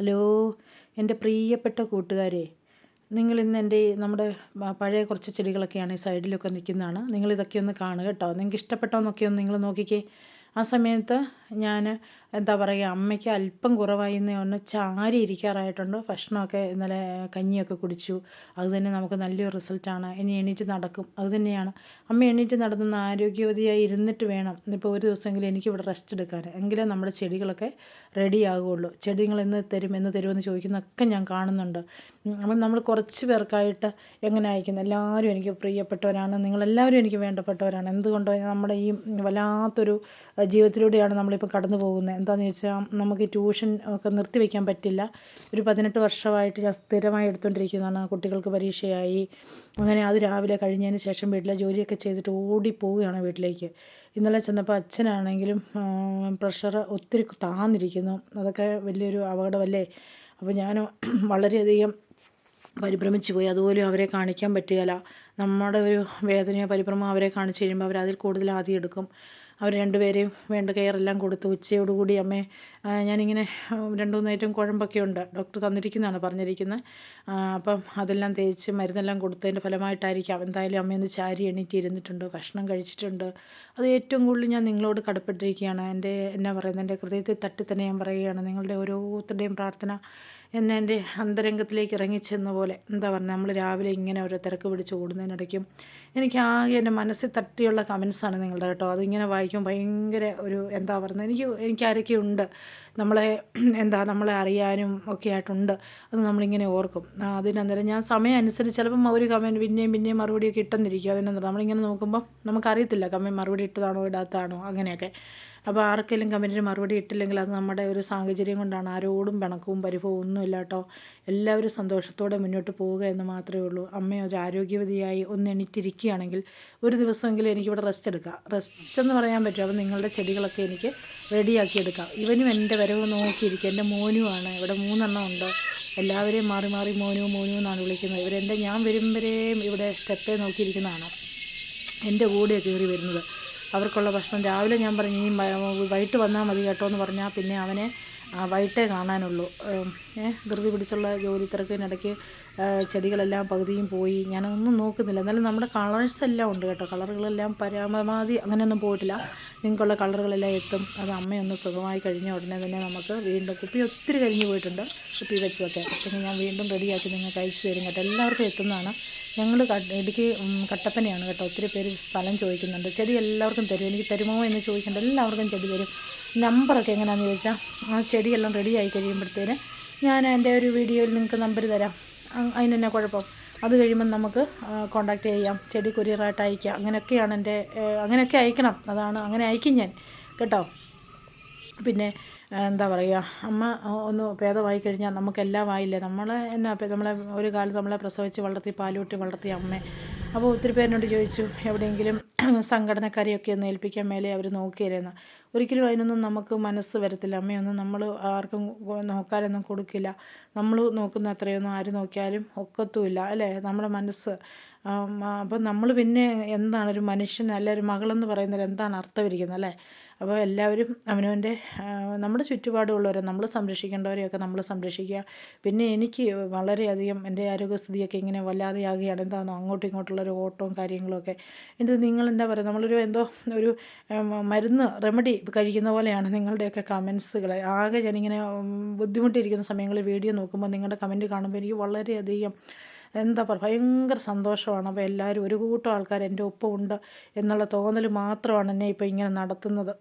Hello എന്റെ പ്രിയപ്പെട്ട കൂട്ടുകാരെ നിങ്ങൾ ഇന്ന് എന്റെ നമ്മുടെ പഴയ കുറച്ച് ചെടികളൊക്കെയാണ് ഈ സൈഡിലൊക്കെ നിൽക്കുന്നതാണ്. നിങ്ങളിതൊക്കെ ഒന്ന് കാണുക കേട്ടോ. നിങ്ങൾക്ക് ഇഷ്ടപ്പെട്ടോന്നൊക്കെ ഒന്ന് നിങ്ങൾ നോക്കിക്കേ. ആ സമയത്ത് ഞാൻ എന്താ പറയുക അമ്മയ്ക്ക് അല്പം കുറവായി എന്ന് ഒന്ന് ചാരി ഇരിക്കാറായിട്ടുണ്ട്. ഭക്ഷണമൊക്കെ ഇന്നലെ കഞ്ഞിയൊക്കെ കുടിച്ചു. അതുതന്നെ നമുക്ക് നല്ലൊരു റിസൾട്ടാണ് ഇനി എണീറ്റ് നടക്കും. അതുതന്നെയാണ് അമ്മ എണീറ്റ് നടത്തുന്ന ആരോഗ്യവതിയായി ഇരുന്നിട്ട് വേണം. ഇപ്പോൾ ഒരു ദിവസമെങ്കിലും എനിക്കിവിടെ റെസ്റ്റ് എടുക്കാൻ. എങ്കിലേ നമ്മുടെ ചെടികളൊക്കെ റെഡി ആകുകയുള്ളൂ. ചെടികൾ എന്ന് തരും എന്ന് തരുമെന്ന് ചോദിക്കുന്നതൊക്കെ ഞാൻ കാണുന്നുണ്ട്. അപ്പം നമ്മൾ കുറച്ച് പേർക്കായിട്ട് എങ്ങനെ അയക്കുന്നത് എല്ലാവരും എനിക്ക് പ്രിയപ്പെട്ടവരാണ്. നിങ്ങളെല്ലാവരും എനിക്ക് വേണ്ടപ്പെട്ടവരാണ്. എന്തുകൊണ്ടോ നമ്മുടെ ഈ വല്ലാത്തൊരു ജീവിതത്തിലൂടെയാണ് നമ്മളിപ്പോൾ കടന്നു പോകുന്നത് എന്താണെന്ന് ചോദിച്ചാൽ നമുക്ക് ട്യൂഷൻ ഒക്കെ നിർത്തിവെക്കാൻ പറ്റില്ല. ഒരു പതിനെട്ട് വർഷമായിട്ട് ഞാൻ സ്ഥിരമായി എടുത്തുകൊണ്ടിരിക്കുന്നതാണ് കുട്ടികൾക്ക് പരീക്ഷയായി. അങ്ങനെ അത് രാവിലെ കഴിഞ്ഞതിന് ശേഷം വീട്ടിലെ ജോലിയൊക്കെ ചെയ്തിട്ട് ഓടി പോവുകയാണ് വീട്ടിലേക്ക്. ഇന്നലെ ചെന്നപ്പോൾ അച്ഛനാണെങ്കിലും പ്രഷർ ഒത്തിരി താന്നിരിക്കുന്നു. അതൊക്കെ വലിയൊരു അപകടമല്ലേ? അപ്പോൾ ഞാൻ വളരെയധികം പരിഭ്രമിച്ചു പോയി. അതുപോലും അവരെ കാണിക്കാൻ പറ്റുകയില്ല. നമ്മുടെ ഒരു വേദനയോ പരിഭ്രമോ അവരെ കാണിച്ചു കഴിയുമ്പോൾ അവർ അതിൽ കൂടുതൽ ആദ്യം എടുക്കും അവർ രണ്ടുപേരെയും വേണ്ട കെയറെല്ലാം കൊടുത്തു ഉച്ചയോടുകൂടി അമ്മേ ഞാനിങ്ങനെ രണ്ട് മൂന്നേറ്റം കുഴമ്പൊക്കെ ഉണ്ട് ഡോക്ടർ തന്നിരിക്കുന്നതാണ് പറഞ്ഞിരിക്കുന്നത്. അപ്പം അതെല്ലാം തേച്ച് മരുന്നെല്ലാം കൊടുത്തതിന്റെ ഫലമായിട്ടായിരിക്കാം. എന്തായാലും അമ്മയൊന്ന് ചാരി എണീറ്റ് ഇരുന്നിട്ടുണ്ട് ഭക്ഷണം കഴിച്ചിട്ടുണ്ട്. അത് ഏറ്റവും കൂടുതൽ ഞാൻ നിങ്ങളോട് കടപ്പെട്ടിരിക്കുകയാണ്. എന്റെ എന്നാ പറയുന്നത്? എന്റെ ഹൃദയത്തിൽ തട്ടി തന്നെ ഞാൻ പറയുകയാണ്. നിങ്ങളുടെ ഓരോരുത്തരുടെയും പ്രാർത്ഥന എന്നെ എന്റെ അന്തരംഗത്തിലേക്ക് ഇറങ്ങിച്ചെന്ന പോലെ എന്താ പറയുക നമ്മൾ രാവിലെ ഇങ്ങനെ ഓരോ തിരക്ക് പിടിച്ച് ഓടുന്നതിനിടയ്ക്കും എനിക്ക് ആകെ എന്റെ മനസ്സിൽ തട്ടിയുള്ള കമൻസാണ് നിങ്ങളുടെ കേട്ടോ. അതിങ്ങനെ വായിക്കും ഭയങ്കര ഒരു എന്താ പറയുന്നത് എനിക്ക് എനിക്ക് ആരൊക്കെ ഉണ്ട് നമ്മളെ എന്താ നമ്മളെ അറിയാനും ഒക്കെ ആയിട്ടുണ്ട് അത് നമ്മളിങ്ങനെ ഓർക്കും. അതിനന്നേരം ഞാൻ സമയം അനുസരിച്ച് ചിലപ്പം ഒരു കമന്റ് പിന്നെയും പിന്നെയും മറുപടിയൊക്കെ ഇട്ടെന്നിരിക്കും. അതിനെന്താ നമ്മളിങ്ങനെ നോക്കുമ്പോൾ നമുക്കറിയത്തില്ല കമന്റ് മറുപടി ഇട്ടതാണോ ഇടാത്തതാണോ അങ്ങനെയൊക്കെ. അപ്പോൾ ആർക്കെങ്കിലും കമന്റിന് മറുപടി ഇട്ടില്ലെങ്കിൽ അത് നമ്മുടെ ഒരു സാഹചര്യം കൊണ്ടാണ്. ആരോടും പിണക്കവും പരിഭവവും ഒന്നുമില്ല കേട്ടോ. എല്ലാവരും സന്തോഷത്തോടെ മുന്നോട്ട് പോവുക എന്ന് മാത്രമേ ഉള്ളൂ. അമ്മ ഒരു ആരോഗ്യവതിയായി ഒന്ന് എണീറ്റിരിക്കുകയാണെങ്കിൽ ഒരു ദിവസമെങ്കിലും എനിക്കിവിടെ റെസ്റ്റ് എടുക്കാം. റെസ്റ്റ് എന്ന് പറയാൻ പറ്റും. അപ്പോൾ നിങ്ങളുടെ ചെടികളൊക്കെ എനിക്ക് റെഡിയാക്കി എടുക്കാം. ഇവനും എന്റെ വരവ് നോക്കിയിരിക്കും എന്റെ മോനുമാണ് ഇവിടെ മൂന്നെണ്ണം ഉണ്ട്? എല്ലാവരെയും മാറി മാറി മോനു മോനു എന്നാണ് വിളിക്കുന്നത്. ഇവരെന്റെ ഞാൻ വരുമ്പോഴേയും ഇവിടെ സ്റ്റെപ്പേ നോക്കിയിരിക്കുന്നതാണ്. എന്റെ കൂടെ കയറി വരുന്നത്. അവർക്കുള്ള ഭക്ഷണം. രാവിലെ ഞാൻ പറഞ്ഞു ഇനി വൈകിട്ട് വന്നാൽ മതി കേട്ടോ എന്ന് പറഞ്ഞാൽ പിന്നെ അവനെ വൈകിട്ടേ കാണാനുള്ളൂ. ധൃതി പിടിച്ചുള്ള ജോലി തിരക്കിനിടയ്ക്ക് ചെടികളെല്ലാം പകുതിയും പോയി. ഞാനൊന്നും നോക്കുന്നില്ല. എന്നാലും നമ്മുടെ കളേഴ്സ് എല്ലാം ഉണ്ട് കേട്ടോ. കളറുകളെല്ലാം പരമാവധി അങ്ങനെയൊന്നും പോയിട്ടില്ല. നിങ്ങൾക്കുള്ള കളറുകളെല്ലാം എത്തും. അത് അമ്മയൊന്ന് സുഖമായി കഴിഞ്ഞ ഉടനെ തന്നെ നമുക്ക് വീണ്ടും കുപ്പി ഒത്തിരി കരിഞ്ഞു പോയിട്ടുണ്ട്. കുപ്പി വെച്ചതൊക്കെ. പിന്നെ ഞാൻ വീണ്ടും റെഡിയാക്കി നിങ്ങൾക്ക് അയച്ചു തരും കേട്ടോ. എല്ലാവർക്കും എത്തുന്നതാണ്. ഞങ്ങൾ ഇടുക്കി കട്ടപ്പനയാണ് കേട്ടോ. ഒത്തിരി പേര് സ്ഥലം ചോദിക്കുന്നുണ്ട്. ചെടി എല്ലാവർക്കും തരും. എനിക്ക് തരുമോ എന്ന് ചോദിക്കേണ്ട എല്ലാവർക്കും ചെടി തരും. നമ്പറൊക്കെ എങ്ങനെയാണെന്ന് ചോദിച്ചാൽ ആ ചെടിയെല്ലാം റെഡി ആയി കഴിയുമ്പോഴത്തേന് ഞാൻ എന്റെ ഒരു വീഡിയോയിൽ നിങ്ങൾക്ക് നമ്പർ തരാം. അതിന് തന്നെ കുഴപ്പം. അത് കഴിയുമ്പം നമുക്ക് കോണ്ടാക്ട് ചെയ്യാം. ചെടി കൊറിയറായിട്ട് അയക്കാം. അങ്ങനെയൊക്കെയാണ് എന്റെ അങ്ങനെയൊക്കെ അയക്കണം. അതാണ് അങ്ങനെ അയക്കും ഞാൻ. കേട്ടോ? പിന്നെ എന്താ പറയുക അമ്മ ഒന്ന് ഭേദമായി കഴിഞ്ഞാൽ നമുക്കെല്ലാം ആയില്ലേ നമ്മളെ എന്നാ നമ്മളെ ഒരു കാലത്ത് നമ്മളെ പ്രസവിച്ച് വളർത്തി പാലൂട്ടി വളർത്തിയ അമ്മ അപ്പോൾ ഒത്തിരി പേരിനോട് ചോദിച്ചു എവിടെയെങ്കിലും സംഘടനക്കാരെയൊക്കെ ഒന്ന് ഏൽപ്പിക്കാൻ മേലെ അവർ നോക്കിയില്ലെന്ന് ഒരിക്കലും അതിനൊന്നും നമുക്ക് മനസ്സ് വരത്തില്ല. അമ്മയൊന്നും നമ്മൾ ആർക്കും നോക്കാനൊന്നും കൊടുക്കില്ല. നമ്മൾ നോക്കുന്ന അത്രയൊന്നും ആര് നോക്കിയാലും ഒക്കത്തുമില്ല അല്ലേ? നമ്മുടെ മനസ്സ്. അപ്പം നമ്മൾ പിന്നെ എന്താണ് ഒരു മനുഷ്യൻ അല്ല ഒരു മകളെന്ന് പറയുന്നതിൽ എന്താണ് അർത്ഥമിരിക്കുന്നത് അല്ലേ? അപ്പോൾ എല്ലാവരും അവനവന്റെ നമ്മുടെ ചുറ്റുപാടുമുള്ളവരെ നമ്മൾ സംരക്ഷിക്കേണ്ടവരെയൊക്കെ നമ്മൾ സംരക്ഷിക്കുക. പിന്നെ എനിക്ക് വളരെയധികം എന്റെ ആരോഗ്യസ്ഥിതിയൊക്കെ ഇങ്ങനെ വല്ലാതെയാകുകയാണ്. എന്താണോ അങ്ങോട്ടും ഇങ്ങോട്ടുള്ള ഒരു ഓട്ടവും കാര്യങ്ങളൊക്കെ എന്നിട്ട് നിങ്ങൾ എന്താ പറയുക നമ്മളൊരു എന്തോ ഒരു മരുന്ന് റെമഡി കഴിക്കുന്ന പോലെയാണ് നിങ്ങളുടെയൊക്കെ കമൻസുകൾ ആകെ ഞാനിങ്ങനെ ബുദ്ധിമുട്ടിയിരിക്കുന്ന സമയങ്ങളിൽ വീഡിയോ നോക്കുമ്പോൾ നിങ്ങളുടെ കമന്റ് കാണുമ്പോൾ എനിക്ക് വളരെയധികം എന്താ പറയുക ഭയങ്കര സന്തോഷമാണ്. അപ്പോൾ എല്ലാവരും ഒരു കൂട്ടം ആൾക്കാർ എന്റെ ഒപ്പമുണ്ട് എന്നുള്ള തോന്നൽ മാത്രമാണ് എന്നെ ഇപ്പോൾ ഇങ്ങനെ നടത്തുന്നത്.